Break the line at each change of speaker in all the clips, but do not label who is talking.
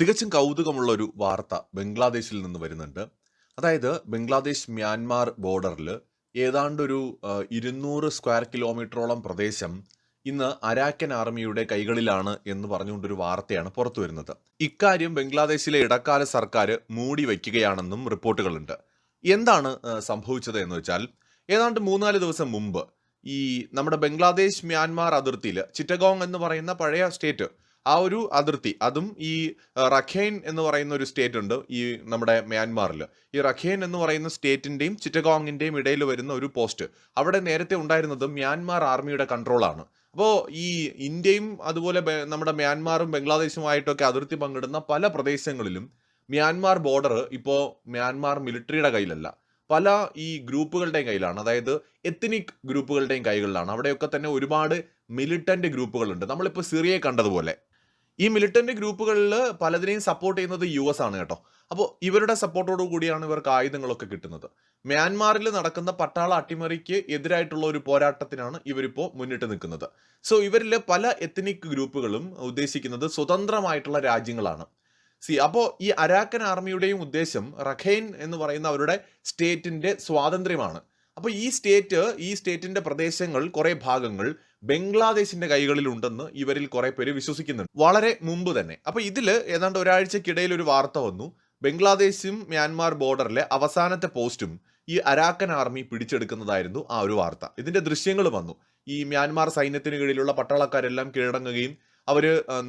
തികച്ചും കൗതുകമുള്ള ഒരു വാർത്ത ബംഗ്ലാദേശിൽ നിന്ന് വരുന്നുണ്ട്. അതായത് ബംഗ്ലാദേശ് മ്യാൻമാർ ബോർഡറിൽ ഏതാണ്ടൊരു ഇരുന്നൂറ് സ്ക്വയർ കിലോമീറ്ററോളം പ്രദേശം ഇന്ന് അരാക്കൻ ആർമിയുടെ കൈകളിലാണ് എന്ന് പറഞ്ഞുകൊണ്ടൊരു വാർത്തയാണ് പുറത്തു വരുന്നത്. ഇക്കാര്യം ബംഗ്ലാദേശിലെ ഇടക്കാല സർക്കാർ മൂടി വയ്ക്കുകയാണെന്നും റിപ്പോർട്ടുകളുണ്ട്. എന്താണ് സംഭവിച്ചത് എന്ന് വെച്ചാൽ ഏതാണ്ട് മൂന്നാൽ ദിവസം മുമ്പ് ഈ നമ്മുടെ ബംഗ്ലാദേശ് മ്യാൻമാർ അതിർത്തിയിൽ ചിറ്റഗോങ് എന്ന് പറയുന്ന പഴയ സ്റ്റേറ്റ് ആ ഒരു അതിർത്തി. അതും ഈ റഖേൻ എന്ന് പറയുന്ന ഒരു സ്റ്റേറ്റ് ഉണ്ട് ഈ നമ്മുടെ മ്യാൻമാറിൽ. ഈ റഖൈൻ എന്ന് പറയുന്ന സ്റ്റേറ്റിന്റെയും ചിറ്റഗോങ്ങിന്റെയും ഇടയിൽ വരുന്ന ഒരു പോസ്റ്റ് അവിടെ നേരത്തെ ഉണ്ടായിരുന്നത് മ്യാൻമാർ ആർമിയുടെ കൺട്രോളാണ് അപ്പോൾ ഈ ഇന്ത്യയും അതുപോലെ നമ്മുടെ മ്യാൻമാറും ബംഗ്ലാദേശുമായിട്ടൊക്കെ അതിർത്തി പങ്കിടുന്ന പല പ്രദേശങ്ങളിലും മ്യാൻമാർ ബോർഡർ ഇപ്പോൾ മ്യാൻമാർ മിലിറ്ററിയുടെ കയ്യിലല്ല. പല ഈ ഗ്രൂപ്പുകളുടെയും കയ്യിലാണ്. അതായത് എത്തനിക് ഗ്രൂപ്പുകളുടെയും കൈകളിലാണ്. അവിടെയൊക്കെ തന്നെ ഒരുപാട് മിലിറ്റന്റ് ഗ്രൂപ്പുകളുണ്ട്. നമ്മളിപ്പോൾ സിറിയയെ കണ്ടതുപോലെ. ഈ മിലിറ്റന്റ് ഗ്രൂപ്പുകളിൽ പലതിനെയും സപ്പോർട്ട് ചെയ്യുന്നത് യു എസ് ആണ് കേട്ടോ. അപ്പോൾ ഇവരുടെ സപ്പോർട്ടോടു കൂടിയാണ് ഇവർക്ക് ആയുധങ്ങളൊക്കെ കിട്ടുന്നത്. മ്യാൻമാറിൽ നടക്കുന്ന പട്ടാള അട്ടിമറിക്ക് എതിരായിട്ടുള്ള ഒരു പോരാട്ടത്തിനാണ് ഇവരിപ്പോൾ മുന്നിട്ട് നിൽക്കുന്നത്. സോ ഇവരിൽ പല എത്തനിക് ഗ്രൂപ്പുകളും ഉദ്ദേശിക്കുന്നത് സ്വതന്ത്രമായിട്ടുള്ള രാജ്യങ്ങളാണ്. സി അപ്പോൾ ഈ അരാക്കൻ ആർമിയുടെയും ഉദ്ദേശം റഖൈൻ എന്ന് പറയുന്ന അവരുടെ സ്റ്റേറ്റിന്റെ സ്വാതന്ത്ര്യമാണ്. അപ്പോൾ ഈ സ്റ്റേറ്റ് ഈ സ്റ്റേറ്റിന്റെ പ്രദേശങ്ങൾ കുറെ ഭാഗങ്ങൾ ബംഗ്ലാദേശിന്റെ കൈകളിൽ ഉണ്ടെന്ന് ഇവരിൽ കുറെ പേര് വിശ്വസിക്കുന്നുണ്ട്. വളരെ മുമ്പ് തന്നെ. അപ്പോൾ ഇതിൽ ഏതാണ്ട് ഒരാഴ്ചക്കിടയിൽ ഒരു വാർത്ത വന്നു. ബംഗ്ലാദേശും മ്യാൻമാർ ബോർഡറിലെ അവസാനത്തെ പോസ്റ്റും ഈ അരാക്കൻ ആർമി പിടിച്ചെടുക്കുന്നതായിരുന്നു ആ ഒരു വാർത്ത. ഇതിന്റെ ദൃശ്യങ്ങൾ വന്നു. ഈ മ്യാൻമാർ സൈന്യത്തിന് കീഴിലുള്ള പട്ടാളക്കാരെല്ലാം കീഴടങ്ങുകയും അവർ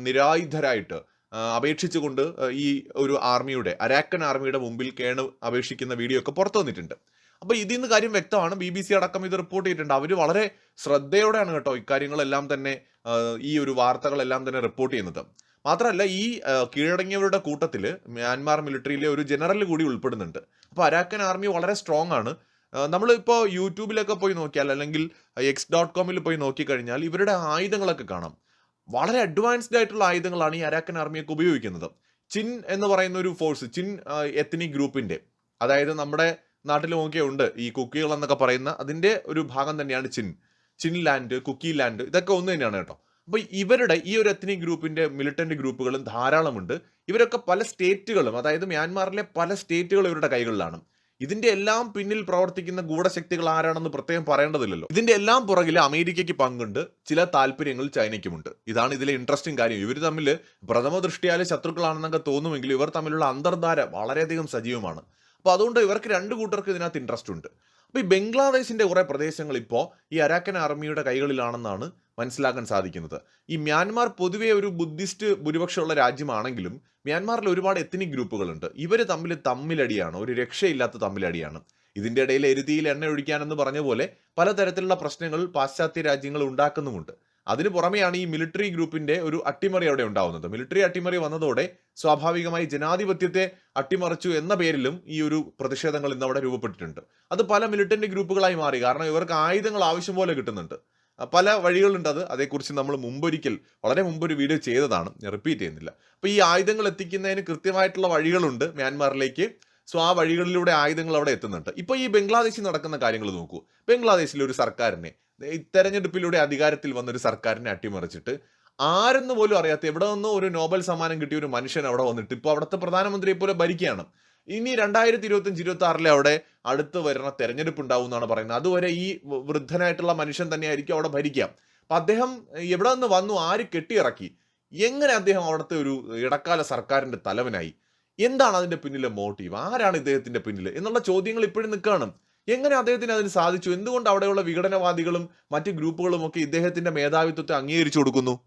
നിരായുധരായിട്ട് അപേക്ഷിച്ചുകൊണ്ട് ഈ ഒരു ആർമിയുടെ അരാക്കൻ ആർമിയുടെ മുമ്പിൽ കേണ് അപേക്ഷിക്കുന്ന വീഡിയോ ഒക്കെ പുറത്തു വന്നിട്ടുണ്ട്. അപ്പൊ ഇതിൽ നിന്ന് കാര്യം വ്യക്തമാണ്. ബി ബി സി അടക്കം ഇത് റിപ്പോർട്ട് ചെയ്തിട്ടുണ്ട്. അവർ വളരെ ശ്രദ്ധയോടെയാണ് കേട്ടോ ഇക്കാര്യങ്ങളെല്ലാം തന്നെ ഈ ഒരു വാർത്തകളെല്ലാം തന്നെ റിപ്പോർട്ട് ചെയ്യുന്നത്. മാത്രമല്ല ഈ കീഴടങ്ങിയവരുടെ കൂട്ടത്തിൽ മ്യാൻമാർ മിലിറ്ററിയിലെ ഒരു ജനറൽ കൂടി ഉൾപ്പെടുന്നുണ്ട്. അപ്പോൾ അരാക്കൻ ആർമി വളരെ സ്ട്രോങ് ആണ്. നമ്മളിപ്പോൾ യൂട്യൂബിലൊക്കെ പോയി നോക്കിയാൽ അല്ലെങ്കിൽ എക്സ് ഡോട്ട് കോമിൽ പോയി നോക്കിക്കഴിഞ്ഞാൽ ഇവരുടെ ആയുധങ്ങളൊക്കെ കാണാം. വളരെ അഡ്വാൻസ്ഡ് ആയിട്ടുള്ള ആയുധങ്ങളാണ് ഈ അരാക്കൻ ആർമിയൊക്കെ ഉപയോഗിക്കുന്നത്. ചിൻ എന്ന് പറയുന്ന ഒരു ഫോഴ്സ് ചിൻ എത്നിക് ഗ്രൂപ്പിന്റെ അതായത് നമ്മുടെ നാട്ടിൽ നോക്കിയുണ്ട് ഈ കുക്കികൾ എന്നൊക്കെ പറയുന്ന അതിന്റെ ഒരു ഭാഗം തന്നെയാണ് Chin. Chin land Kuki land ഇതൊക്കെ ഒന്ന് തന്നെയാണ് കേട്ടോ. അപ്പൊ ഇവരുടെ ഈ ഒരു എത്തനിക് ഗ്രൂപ്പിന്റെ മിലിറ്റന്റ് ഗ്രൂപ്പുകളും ധാരാളമുണ്ട്. ഇവരൊക്കെ പല സ്റ്റേറ്റുകളും അതായത് മ്യാൻമാറിലെ പല സ്റ്റേറ്റുകളും ഇവരുടെ കൈകളിലാണ്. ഇതിന്റെ എല്ലാം പിന്നിൽ പ്രവർത്തിക്കുന്ന ഗൂഢശക്തികൾ ആരാണെന്ന് പ്രത്യേകം പറയേണ്ടതില്ലല്ലോ. ഇതിന്റെ എല്ലാം പുറകിൽ അമേരിക്കയ്ക്ക് പങ്കുണ്ട് ചില താല്പര്യങ്ങൾ ചൈനയ്ക്കുമുണ്ട്. ഇതാണ് ഇതിലെ ഇൻട്രസ്റ്റിംഗ് കാര്യം. ഇവർ തമ്മിൽ പ്രഥമ ദൃഷ്ടിയാലെ ശത്രുക്കളാണെന്നൊക്കെ തോന്നുമെങ്കിലും ഇവർ തമ്മിലുള്ള അന്തർധാര വളരെയധികം സജീവമാണ്. അപ്പോൾ അതുകൊണ്ട് ഇവർക്ക് രണ്ട് കൂട്ടർക്ക് ഇതിനകത്ത് ഇൻട്രസ്റ്റ് ഉണ്ട്. അപ്പോൾ ഈ ബംഗ്ലാദേശിന്റെ കുറേ പ്രദേശങ്ങൾ ഇപ്പോൾ ഈ അരാക്കൻ ആർമിയുടെ കൈകളിലാണെന്നാണ് മനസ്സിലാക്കാൻ സാധിക്കുന്നത്. ഈ മ്യാൻമാർ പൊതുവേ ഒരു ബുദ്ധിസ്റ്റ് ഭൂരിപക്ഷമുള്ള രാജ്യമാണെങ്കിലും മ്യാൻമാറിൽ ഒരുപാട് എത്തനിക് ഗ്രൂപ്പുകളുണ്ട് ഇവർ തമ്മിൽ തമ്മിലടിയാണ് ഒരു രക്ഷയില്ലാത്ത തമ്മിലടിയാണ്. ഇതിന്റെ ഇടയിൽ എരുതിയിൽ എണ്ണ ഒഴിക്കാനെന്ന് പറഞ്ഞ പോലെ പലതരത്തിലുള്ള പ്രശ്നങ്ങൾ പാശ്ചാത്യ രാജ്യങ്ങൾ ഉണ്ടാക്കുന്നുമുണ്ട്. അതിനു പുറമെയാണ് ഈ മിലിറ്ററി ഗ്രൂപ്പിന്റെ ഒരു അട്ടിമറി അവിടെ ഉണ്ടാവുന്നത്. മിലിറ്ററി അട്ടിമറി വന്നതോടെ സ്വാഭാവികമായി ജനാധിപത്യത്തെ അട്ടിമറിച്ചു എന്ന പേരിലും ഈ ഒരു പ്രതിഷേധങ്ങൾ ഇന്ന് അവിടെ രൂപപ്പെട്ടിട്ടുണ്ട്. അത് പല മിലിറ്റന്റ് ഗ്രൂപ്പുകളായി മാറി. കാരണം ഇവർക്ക് ആയുധങ്ങൾ ആവശ്യം പോലെ കിട്ടുന്നുണ്ട്. പല വഴികളുണ്ട് അത്. അതേക്കുറിച്ച് നമ്മൾ മുമ്പൊരിക്കൽ വളരെ മുമ്പ് ഒരു വീഡിയോ ചെയ്തതാണ്. ഞാൻ റിപ്പീറ്റ് ചെയ്യുന്നില്ല. അപ്പോൾ ഈ ആയുധങ്ങൾ എത്തിക്കുന്നതിന് കൃത്യമായിട്ടുള്ള വഴികളുണ്ട് മ്യാൻമാറിലേക്ക്. സോ ആ വഴികളിലൂടെ ആയുധങ്ങൾ അവിടെ എത്തുന്നുണ്ട്. ഇപ്പോൾ ഈ ബംഗ്ലാദേശിൽ നടക്കുന്ന കാര്യങ്ങൾ നോക്കൂ. ബംഗ്ലാദേശിലെ ഒരു സർക്കാരിനെ തെരഞ്ഞെടുപ്പിലൂടെ അധികാരത്തിൽ വന്നൊരു സർക്കാരിനെ അട്ടിമറിച്ചിട്ട് ആരെന്ന് പോലും അറിയാത്ത എവിടെ നിന്നോ ഒരു നോബൽ സമ്മാനം കിട്ടിയ ഒരു മനുഷ്യൻ അവിടെ വന്നിട്ട് ഇപ്പോൾ അവിടുത്തെ പ്രധാനമന്ത്രിയെ പോലെ ഭരിക്കുകയാണ്. ഇനി രണ്ടായിരത്തി ഇരുപത്തഞ്ച് ഇരുപത്തി ആറിലെ അവിടെ അടുത്ത് വരുന്ന തെരഞ്ഞെടുപ്പ് ഉണ്ടാവും എന്നാണ് പറയുന്നത്. അതുവരെ ഈ വൃദ്ധനായിട്ടുള്ള മനുഷ്യൻ തന്നെയായിരിക്കും അവിടെ ഭരിക്കുക. അപ്പം അദ്ദേഹം എവിടെ നിന്ന് വന്നു ആര് കെട്ടിയിറക്കി എങ്ങനെ അദ്ദേഹം അവിടുത്തെ ഒരു ഇടക്കാല സർക്കാരിന്റെ തലവനായി എന്താണ് അതിന്റെ പിന്നിലെ മോട്ടീവ് ആരാണ് ഇദ്ദേഹത്തിന്റെ പിന്നിൽ എന്നുള്ള ചോദ്യങ്ങൾ ഇപ്പോഴും നിൽക്കുകയാണ്. എങ്ങനെ അദ്ദേഹത്തിന് അതിന് സാധിച്ചു? എന്തുകൊണ്ട് അവിടെയുള്ള വിഘടനവാദികളും മറ്റ് ഗ്രൂപ്പുകളും ഒക്കെ ഇദ്ദേഹത്തിന്റെ മേധാവിത്വത്തെ അംഗീകരിച്ചു കൊടുക്കുന്നു?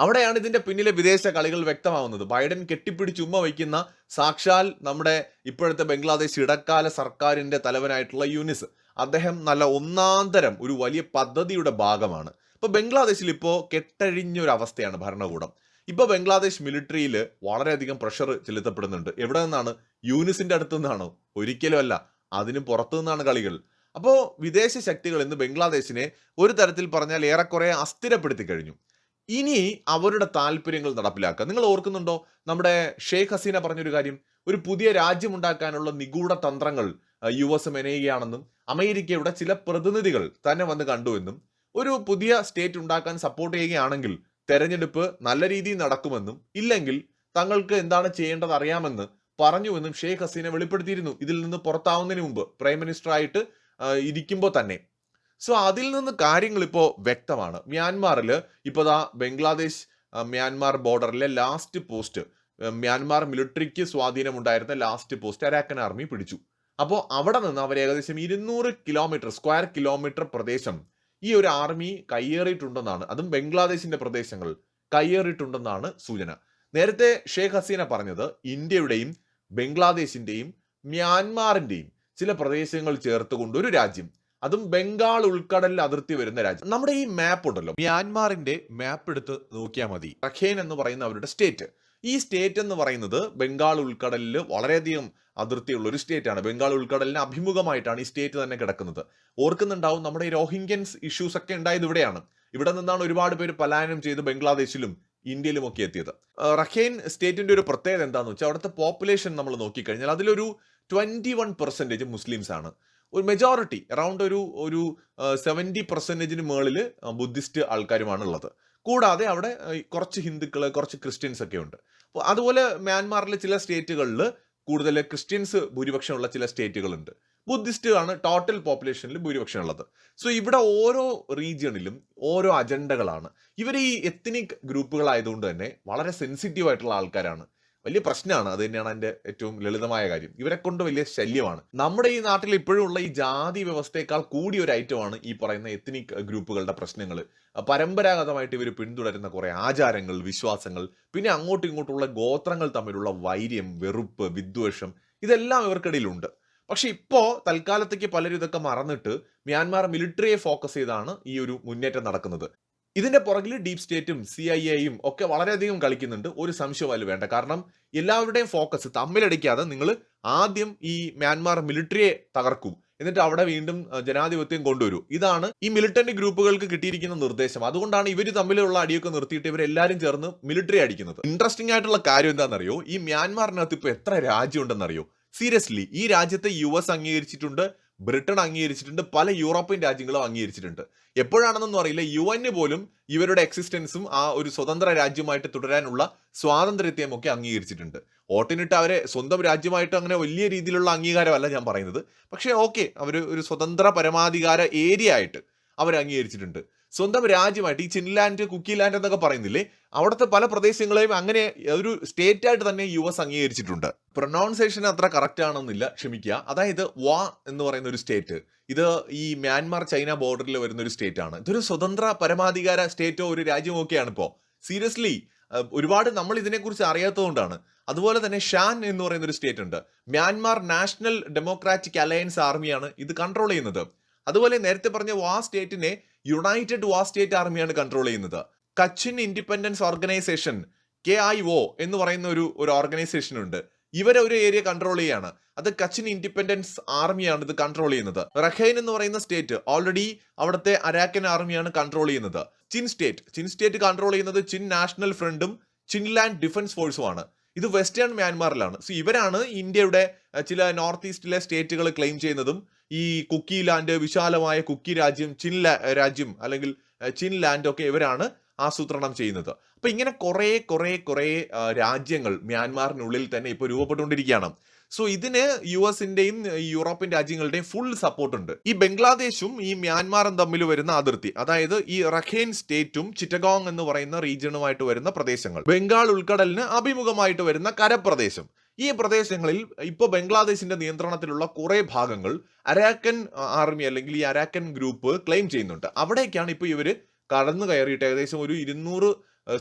അവിടെയാണ് ഇതിന്റെ പിന്നിലെ വിദേശ കളികൾ വ്യക്തമാവുന്നത്. ബൈഡൻ കെട്ടിപ്പിടിച്ച് ഉമ്മ വയ്ക്കുന്ന സാക്ഷാൽ നമ്മുടെ ഇപ്പോഴത്തെ ബംഗ്ലാദേശ് ഇടക്കാല സർക്കാരിന്റെ തലവനായിട്ടുള്ള യൂനിസ്. അദ്ദേഹം നല്ല ഒന്നാന്തരം ഒരു വലിയ പദ്ധതിയുടെ ഭാഗമാണ്. ഇപ്പൊ ബംഗ്ലാദേശിൽ ഇപ്പോൾ കെട്ടഴിഞ്ഞൊരു അവസ്ഥയാണ് ഭരണകൂടം. ഇപ്പൊ ബംഗ്ലാദേശ് മിലിറ്ററിയിൽ വളരെയധികം പ്രഷർ ചെലുത്തപ്പെടുന്നുണ്ട്. എവിടെ നിന്നാണ്? യൂനിസിന്റെ അടുത്തു നിന്നാണോ? ഒരിക്കലും അല്ല. അതിന് പുറത്തു നിന്നാണ് കളികൾ. അപ്പോൾ വിദേശ ശക്തികൾ ഇന്ന് ബംഗ്ലാദേശിനെ ഒരു തരത്തിൽ പറഞ്ഞാൽ ഏറെക്കുറെ അസ്ഥിരപ്പെടുത്തി കഴിഞ്ഞു. ഇനി അവരുടെ താല്പര്യങ്ങൾ നടപ്പിലാക്കുക. നിങ്ങൾ ഓർക്കുന്നുണ്ടോ നമ്മുടെ ഷെയ്ഖ് ഹസീന പറഞ്ഞൊരു കാര്യം? ഒരു പുതിയ രാജ്യമുണ്ടാക്കാനുള്ള നിഗൂഢ തന്ത്രങ്ങൾ യു എസ് മെനയുകയാണെന്നും അമേരിക്കയുടെ ചില പ്രതിനിധികൾ തന്നെ വന്ന് കണ്ടുവെന്നും ഒരു പുതിയ സ്റ്റേറ്റ് ഉണ്ടാക്കാൻ സപ്പോർട്ട് ചെയ്യുകയാണെങ്കിൽ തെരഞ്ഞെടുപ്പ് നല്ല രീതിയിൽ നടക്കുമെന്നും ഇല്ലെങ്കിൽ തങ്ങൾക്ക് എന്താണ് ചെയ്യേണ്ടത് അറിയാമെന്ന് പറഞ്ഞുവെന്നും ഷെയ്ഖ് ഹസീന വെളിപ്പെടുത്തിയിരുന്നു. ഇതിൽ നിന്ന് പുറത്താവുന്നതിന് മുമ്പ് പ്രൈം മിനിസ്റ്റർ ആയിട്ട് ഇരിക്കുമ്പോൾ തന്നെ. സോ അതിൽ നിന്ന് കാര്യങ്ങൾ ഇപ്പോൾ വ്യക്തമാണ്. മ്യാൻമാറിൽ ഇപ്പോൾ ദാ ബംഗ്ലാദേശ് മ്യാൻമാർ ബോർഡറിലെ ലാസ്റ്റ് പോസ്റ്റ് മ്യാൻമാർ മിലിറ്ററിക്ക് സ്വാധീനമുണ്ടായിരുന്ന ലാസ്റ്റ് പോസ്റ്റ് അരാക്കൻ ആർമി പിടിച്ചു. അപ്പോൾ അവിടെ നിന്ന് അവർ ഏകദേശം ഇരുന്നൂറ് കിലോമീറ്റർ സ്ക്വയർ കിലോമീറ്റർ പ്രദേശം ഈ ഒരു ആർമി കയ്യേറിയിട്ടുണ്ടെന്നാണ്. അതും ബംഗ്ലാദേശിന്റെ പ്രദേശങ്ങൾ കയ്യേറിയിട്ടുണ്ടെന്നാണ് സൂചന. നേരത്തെ ഷേഖ് ഹസീന പറഞ്ഞത് ഇന്ത്യയുടെയും ബംഗ്ലാദേശിന്റെയും മ്യാൻമാറിന്റെയും ചില പ്രദേശങ്ങൾ ചേർത്തുകൊണ്ട് ഒരു രാജ്യം. അതും ബംഗാൾ ഉൾക്കടലിൽ അതിർത്തി വരുന്ന രാജ്യം. നമ്മുടെ ഈ മാപ്പ് ഉണ്ടല്ലോ. മ്യാൻമാറിന്റെ മാപ്പ് എടുത്ത് നോക്കിയാൽ മതി. റഖേൻ എന്ന് പറയുന്ന അവരുടെ സ്റ്റേറ്റ് ഈ സ്റ്റേറ്റ് എന്ന് പറയുന്നത് ബംഗാൾ ഉൾക്കടലിൽ വളരെയധികം അതിർത്തിയുള്ള ഒരു സ്റ്റേറ്റ് ആണ്. ബംഗാൾ ഉൾക്കടലിന് അഭിമുഖമായിട്ടാണ് ഈ സ്റ്റേറ്റ് തന്നെ കിടക്കുന്നത്. ഓർക്കുന്നുണ്ടാവും നമ്മുടെ ഈ റോഹിംഗ്യൻസ് ഇഷ്യൂസ് ഒക്കെ ഉണ്ടായത് ഇവിടെയാണ്. ഇവിടെ നിന്നാണ് ഒരുപാട് പേര് പലായനം ചെയ്ത് ബംഗ്ലാദേശിലും ഇന്ത്യയിലും ഒക്കെ എത്തിയത് റഖൈൻ സ്റ്റേറ്റിന്റെ ഒരു പ്രത്യേകത എന്താണെന്ന് വെച്ചാൽ അവിടുത്തെ പോപ്പുലേഷൻ നമ്മൾ നോക്കിക്കഴിഞ്ഞാൽ അതിലൊരു ട്വന്റി വൺ പെർസെന്റേജ് മുസ്ലിംസ് ആണ് ഒരു മെജോറിറ്റി അറൗണ്ട് ഒരു ഒരു സെവന്റി പെർസെന്റേജിന് മുകളിൽ ബുദ്ധിസ്റ്റ് ആൾക്കാരുമാണ് ഉള്ളത് കൂടാതെ അവിടെ കുറച്ച് ഹിന്ദുക്കൾ കുറച്ച് ക്രിസ്ത്യൻസ് ഒക്കെ ഉണ്ട്. അപ്പോൾ അതുപോലെ മ്യാൻമാറിലെ ചില സ്റ്റേറ്റുകളിൽ കൂടുതൽ ക്രിസ്ത്യൻസ് ഭൂരിപക്ഷമുള്ള ചില സ്റ്റേറ്റുകളുണ്ട്. ബുദ്ധിസ്റ്റ് ആണ് ടോട്ടൽ പോപ്പുലേഷനിൽ ഭൂരിപക്ഷം ഉള്ളത് സോ ഇവിടെ ഓരോ റീജിയണിലും ഓരോ അജണ്ടകളാണ്. ഇവർ ഈ എത്തനിക് ഗ്രൂപ്പുകളായതുകൊണ്ട് തന്നെ വളരെ സെൻസിറ്റീവ് ആയിട്ടുള്ള ആൾക്കാരാണ്. വലിയ പ്രശ്നമാണ്. അത് തന്നെയാണ് എന്റെ ഏറ്റവും ലളിതമായ കാര്യം. ഇവരെ കൊണ്ട് വലിയ ശല്യമാണ്. നമ്മുടെ ഈ നാട്ടിൽ ഇപ്പോഴും ഉള്ള ഈ ജാതി വ്യവസ്ഥയേക്കാൾ കൂടിയ ഒരു ഐറ്റമാണ് ഈ പറയുന്ന എത്നിക് ഗ്രൂപ്പുകളുടെ പ്രശ്നങ്ങൾ. പരമ്പരാഗതമായിട്ട് ഇവർ പിന്തുടരുന്ന കുറെ ആചാരങ്ങൾ വിശ്വാസങ്ങൾ പിന്നെ അങ്ങോട്ടും ഇങ്ങോട്ടുള്ള ഗോത്രങ്ങൾ തമ്മിലുള്ള വൈര്യം വെറുപ്പ് വിദ്വേഷം ഇതെല്ലാം ഇവർക്കിടയിലുണ്ട്. പക്ഷെ ഇപ്പോൾ തൽക്കാലത്തേക്ക് പലരും ഇതൊക്കെ മറന്നിട്ട് മ്യാൻമാർ മിലിറ്ററിയെ ഫോക്കസ് ചെയ്താണ് ഈ ഒരു മുന്നേറ്റം നടക്കുന്നത്. ഇതിന്റെ പുറകിൽ ഡീപ് സ്റ്റേറ്റും സി ഐ എയും ഒക്കെ വളരെയധികം കളിക്കുന്നുണ്ട്. ഒരു സംശയവും വേണ്ട. കാരണം എല്ലാവരുടെയും ഫോക്കസ് തമ്മിലടിക്കാതെ നിങ്ങൾ ആദ്യം ഈ മ്യാൻമാർ മിലിറ്ററിയെ തകർക്കൂ. എന്നിട്ട് അവിടെ വീണ്ടും ജനാധിപത്യം കൊണ്ടുവരൂ. ഇതാണ് ഈ മിലിറ്റന്റ് ഗ്രൂപ്പുകൾക്ക് കിട്ടിയിരിക്കുന്ന നിർദ്ദേശം. അതുകൊണ്ടാണ് ഇവർ തമ്മിലുള്ള അടിയൊക്കെ നിർത്തിയിട്ട് ഇവരെല്ലാവരും ചേർന്ന് മിലിറ്ററി അടിക്കുന്നത്. ഇൻട്രസ്റ്റിംഗ് ആയിട്ടുള്ള കാര്യം എന്താണെന്നറിയോ? ഈ മ്യാൻമാറിനകത്ത് ഇപ്പൊ എത്ര രാജ്യം ഉണ്ടെന്നറിയോ സീരിയസ്ലി ഈ രാജ്യത്തെ യു എസ് അംഗീകരിച്ചിട്ടുണ്ട് ബ്രിട്ടൻ അംഗീകരിച്ചിട്ടുണ്ട് പല യൂറോപ്യൻ രാജ്യങ്ങളും അംഗീകരിച്ചിട്ടുണ്ട്. എപ്പോഴാണെന്നൊന്നും അറിയില്ല. യു എന് പോലും ഇവരുടെ എക്സിസ്റ്റൻസും ആ ഒരു സ്വതന്ത്ര രാജ്യമായിട്ട് തുടരാനുള്ള സ്വാതന്ത്ര്യത്തെയും ഒക്കെ അംഗീകരിച്ചിട്ടുണ്ട്. ഓട്ടിനിട്ട് അവരെ സ്വന്തം രാജ്യമായിട്ട് അങ്ങനെ വലിയ രീതിയിലുള്ള അംഗീകാരമല്ല ഞാൻ പറയുന്നത്. പക്ഷേ ഓക്കെ അവർ ഒരു സ്വതന്ത്ര പരമാധികാര ഏരിയ ആയിട്ട് അവർ അംഗീകരിച്ചിട്ടുണ്ട് സ്വന്തം രാജ്യമായിട്ട് ഈ കുക്കി ലാൻഡ് എന്നൊക്കെ പറയുന്നില്ലേ അവിടുത്തെ പല പ്രദേശങ്ങളെയും അങ്ങനെ ഒരു സ്റ്റേറ്റ് ആയിട്ട് തന്നെ യു എസ് അംഗീകരിച്ചിട്ടുണ്ട്. പ്രൊനൗൺസേഷൻ അത്ര കറക്റ്റ് ആണെന്നില്ല ക്ഷമിക്കുക. അതായത് വാ എന്ന് പറയുന്ന ഒരു സ്റ്റേറ്റ് ഇത് ഈ മ്യാൻമാർ ചൈന ബോർഡറിൽ വരുന്ന ഒരു സ്റ്റേറ്റ് ആണ്. ഇതൊരു സ്വതന്ത്ര പരമാധികാര സ്റ്റേറ്റോ ഒരു രാജ്യമോ ഒക്കെയാണ് ഇപ്പോൾ സീരിയസ്ലി ഒരുപാട് നമ്മൾ ഇതിനെക്കുറിച്ച് അറിയാത്തതുകൊണ്ടാണ്. അതുപോലെ തന്നെ ഷാൻ എന്ന് പറയുന്ന ഒരു സ്റ്റേറ്റ് ഉണ്ട്. മ്യാൻമാർ നാഷണൽ ഡെമോക്രാറ്റിക് അലയൻസ് ആർമിയാണ് ഇത് കൺട്രോൾ ചെയ്യുന്നത്. അതുപോലെ നേരത്തെ പറഞ്ഞ വാ സ്റ്റേറ്റിനെ യുണൈറ്റഡ് വാ സ്റ്റേറ്റ് ആർമിയാണ് കൺട്രോൾ ചെയ്യുന്നത്. Kachin independence organisation K I O എന്ന് പറയുന്ന ഒരു ഒരു ഓർഗനൈസേഷൻ ഉണ്ട്. ഇവരെ ഒരു ഏരിയ കൺട്രോൾ ചെയ്യാണ്. അത് കച്ചിൻ ഇൻഡിപെൻഡൻസ് ആർമിയാണ് ഇത് കൺട്രോൾ ചെയ്യുന്നത്. റഹൈൻ എന്ന് പറയുന്ന സ്റ്റേറ്റ് ഓൾറെഡി അവിടുത്തെ അരാക്കൻ ആർമിയാണ് കൺട്രോൾ ചെയ്യുന്നത്. Chin state Chin state control ചെയ്യുന്നത് ചിൻ നാഷണൽ ഫ്രണ്ടും ചിൻലാൻഡ് ഡിഫൻസ് ഫോഴ്സും ആണ്. ഇത് വെസ്റ്റേൺ മ്യാൻമാറിലാണ് സോ ഇവരാണ് ഇന്ത്യയുടെ ചില നോർത്ത് ഈസ്റ്റിലെ സ്റ്റേറ്റുകൾ ക്ലെയിം ചെയ്യുന്നതും ഈ കുക്കി ലാൻഡ് വിശാലമായ കുക്കി രാജ്യം ചിൻ രാജ്യം അല്ലെങ്കിൽ ചിൻ ലാൻഡ് ഒക്കെ ഇവരാണ് ആസൂത്രണം ചെയ്യുന്നത്. അപ്പൊ ഇങ്ങനെ കുറെ കുറെ കുറെ രാജ്യങ്ങൾ മ്യാൻമാറിനുള്ളിൽ തന്നെ ഇപ്പൊ രൂപപ്പെട്ടുകൊണ്ടിരിക്കുകയാണ്. സോ ഇതിന് യു എസിന്റെയും യൂറോപ്യൻ രാജ്യങ്ങളുടെയും ഫുൾ സപ്പോർട്ട് ഉണ്ട് ഈ ബംഗ്ലാദേശും ഈ മ്യാൻമാറും തമ്മിൽ വരുന്ന അതിർത്തി അതായത് ഈ റഖേൻ സ്റ്റേറ്റും ചിറ്റഗോങ് എന്ന് പറയുന്ന റീജിയണുമായിട്ട് വരുന്ന പ്രദേശങ്ങൾ. ബംഗാൾ ഉൾക്കടലിന് അഭിമുഖമായിട്ട് വരുന്ന കരപ്രദേശം. ഈ പ്രദേശങ്ങളിൽ ഇപ്പോൾ ബംഗ്ലാദേശിന്റെ നിയന്ത്രണത്തിലുള്ള കുറേ ഭാഗങ്ങൾ അരാക്കൻ ആർമി അല്ലെങ്കിൽ ഈ അരാക്കൻ ഗ്രൂപ്പ് ക്ലെയിം ചെയ്യുന്നുണ്ട്. അവിടേക്കാണ് ഇപ്പോൾ ഇവർ കടന്നു കയറിയിട്ട് ഏകദേശം ഒരു ഇരുന്നൂറ്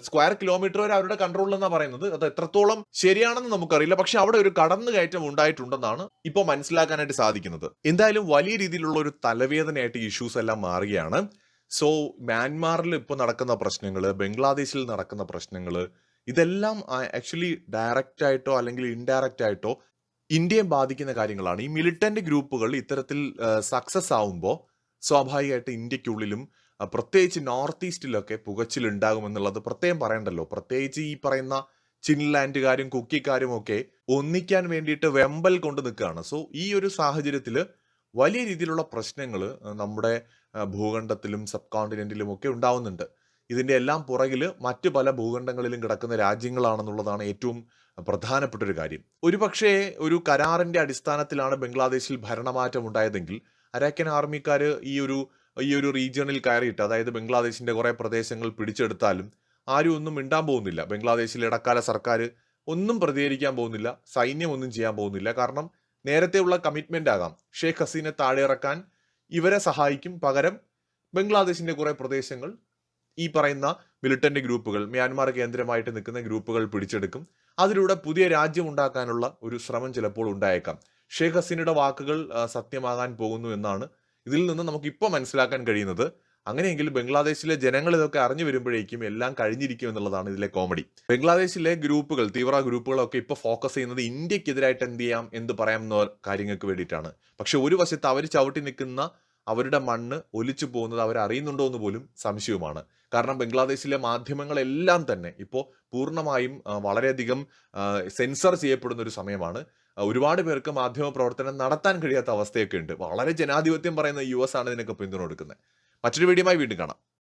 സ്ക്വയർ കിലോമീറ്റർ വരെ അവരുടെ കൺട്രോളിലെന്നാണ് പറയുന്നത്. അത് എത്രത്തോളം ശരിയാണെന്ന് നമുക്കറിയില്ല. പക്ഷെ അവിടെ ഒരു കടന്നു കയറ്റം ഉണ്ടായിട്ടുണ്ടെന്നാണ് ഇപ്പോൾ മനസ്സിലാക്കാനായിട്ട് സാധിക്കുന്നത്. എന്തായാലും വലിയ രീതിയിലുള്ള ഒരു തലവേദനയായിട്ട് ഇഷ്യൂസ് എല്ലാം മാറുകയാണ്. സോ മ്യാൻമാറിൽ ഇപ്പോൾ നടക്കുന്ന പ്രശ്നങ്ങൾ ബംഗ്ലാദേശിൽ നടക്കുന്ന പ്രശ്നങ്ങൾ ഇതെല്ലാം ആക്ച്വലി ഡയറക്റ്റ് ആയിട്ടോ അല്ലെങ്കിൽ ഇൻഡയറക്റ്റ് ആയിട്ടോ ഇന്ത്യയെ ബാധിക്കുന്ന കാര്യങ്ങളാണ്. ഈ മിലിറ്റന്റ് ഗ്രൂപ്പുകൾ ഇത്തരത്തിൽ സക്സസ് ആവുമ്പോൾ സ്വാഭാവികമായിട്ട് ഇന്ത്യക്കുള്ളിലും പ്രത്യേകിച്ച് നോർത്ത് ഈസ്റ്റിലൊക്കെ പുകച്ചിലുണ്ടാകുമെന്നുള്ളത് പ്രത്യേകം പറയണ്ടല്ലോ. പ്രത്യേകിച്ച് ഈ പറയുന്ന ചിൻലാൻഡുകാരും കുക്കിക്കാരും ഒക്കെ ഒന്നിക്കാൻ വേണ്ടിയിട്ട് വെമ്പൽ കൊണ്ട് നിൽക്കുകയാണ്. സോ ഈ ഒരു സാഹചര്യത്തിൽ വലിയ രീതിയിലുള്ള പ്രശ്നങ്ങൾ നമ്മുടെ ഭൂഖണ്ഡത്തിലും സബ് കോണ്ടിനെന്റിലും ഒക്കെ ഉണ്ടാവുന്നുണ്ട്. ഇതിന്റെ എല്ലാം പുറകിൽ മറ്റ് പല ഭൂഖണ്ഡങ്ങളിലും കിടക്കുന്ന രാജ്യങ്ങളാണെന്നുള്ളതാണ് ഏറ്റവും പ്രധാനപ്പെട്ട ഒരു കാര്യം. ഒരുപക്ഷേ ഒരു കരാറിന്റെ അടിസ്ഥാനത്തിലാണ് ബംഗ്ലാദേശിൽ ഭരണമാറ്റം ഉണ്ടായതെങ്കിൽ അരാക്കൻ ആർമിക്കാർ ഈ ഒരു ഈ ഒരു റീജിയണിൽ കയറിയിട്ട് അതായത് ബംഗ്ലാദേശിന്റെ കുറേ പ്രദേശങ്ങൾ പിടിച്ചെടുത്താലും ആരും ഒന്നും മിണ്ടാൻ പോകുന്നില്ല. ബംഗ്ലാദേശിൽ ഇടക്കാല സർക്കാർ ഒന്നും പ്രതികരിക്കാൻ പോകുന്നില്ല സൈന്യം ഒന്നും ചെയ്യാൻ പോകുന്നില്ല. കാരണം നേരത്തെയുള്ള കമ്മിറ്റ്മെന്റ് ആകാം. ഷേഖ് ഹസീനെ താഴെ ഇറക്കാൻ ഇവരെ സഹായിക്കും. പകരം ബംഗ്ലാദേശിന്റെ കുറേ പ്രദേശങ്ങൾ ഈ പറയുന്ന മിലിറ്റന്റ് ഗ്രൂപ്പുകൾ മ്യാൻമാർ കേന്ദ്രമായിട്ട് നിൽക്കുന്ന ഗ്രൂപ്പുകൾ പിടിച്ചെടുക്കും. അതിലൂടെ പുതിയ രാജ്യം ഉണ്ടാക്കാനുള്ള ഒരു ശ്രമം ചിലപ്പോൾ ഉണ്ടായേക്കാം. ഷേഖ് ഹസീനയുടെ വാക്കുകൾ സത്യമാകാൻ പോകുന്നു എന്നാണ് ഇതിൽ നിന്ന് നമുക്ക് ഇപ്പോൾ മനസ്സിലാക്കാൻ കഴിയുന്നത്. അങ്ങനെയെങ്കിൽ ബംഗ്ലാദേശിലെ ജനങ്ങൾ ഇതൊക്കെ അറിഞ്ഞു വരുമ്പോഴേക്കും എല്ലാം കഴിഞ്ഞിരിക്കും എന്നുള്ളതാണ് ഇതിലെ കോമഡി. ബംഗ്ലാദേശിലെ ഗ്രൂപ്പുകൾ തീവ്ര ഗ്രൂപ്പുകളൊക്കെ ഇപ്പോൾ ഫോക്കസ് ചെയ്യുന്നത് ഇന്ത്യക്കെതിരായിട്ട് എന്ത് ചെയ്യാം എന്ത് പറയാം എന്ന കാര്യങ്ങൾക്ക് വേണ്ടിയിട്ടാണ്. പക്ഷെ ഒരു വശത്ത് അവർ ചവിട്ടി നിൽക്കുന്ന അവരുടെ മണ്ണ് ഒലിച്ചു പോകുന്നത് അവരറിയുന്നുണ്ടോ എന്ന് പോലും സംശയവുമാണ്. കാരണം ബംഗ്ലാദേശിലെ മാധ്യമങ്ങളെല്ലാം തന്നെ ഇപ്പോൾ പൂർണമായും വളരെയധികം സെൻസർ ചെയ്യപ്പെടുന്ന ഒരു സമയമാണ്. ഒരുപാട് പേർക്ക് മാധ്യമ പ്രവർത്തനം നടത്താൻ കഴിയാത്ത അവസ്ഥയൊക്കെ ഉണ്ട്. വളരെ ജനാധിപത്യം പറയുന്ന യു എസ് ആണ് ഇതിനൊക്കെ പിന്തുണ കൊടുക്കുന്നത്. മറ്റൊരു വീഡിയോയുമായി വീണ്ടും കാണാം.